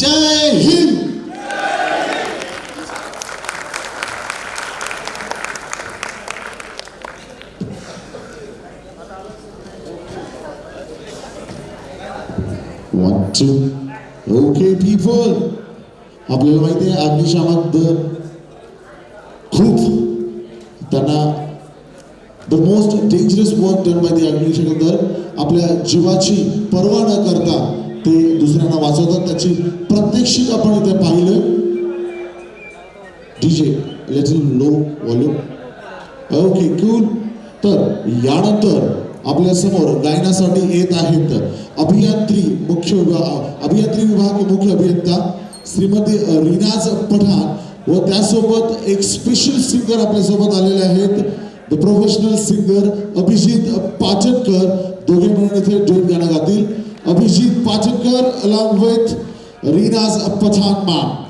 जय Hind. Okay people आपल्याला माहिती आहे अग्निशामक दर खूप त्यांना the most dangerous work done by the अग्निशामक दल आपल्या जीवाची पर्वा न करता ते दुसऱ्यांना वाचवतात. त्याची प्रात्यक्षिक आपण इथे पाहिलं. डीजे याचं लो व्हॉल्यूम ओके कूल तर यानंतर आपल्यासमोर गायनासाठी येत आहेत अभियांत्री मुख्य विभाग अभियांत्री विभाग मुख्य अभियंता श्रीमती रिनाज पठाण व त्यासोबत एक स्पेशल सिंगर आपल्यासोबत आलेले आहेत. The professional singer Abhijit Pachankar. दोघे मिळून इथे जोड गाणं गातील. Abhijit Pachankar along with Rinaz Pathan ma'am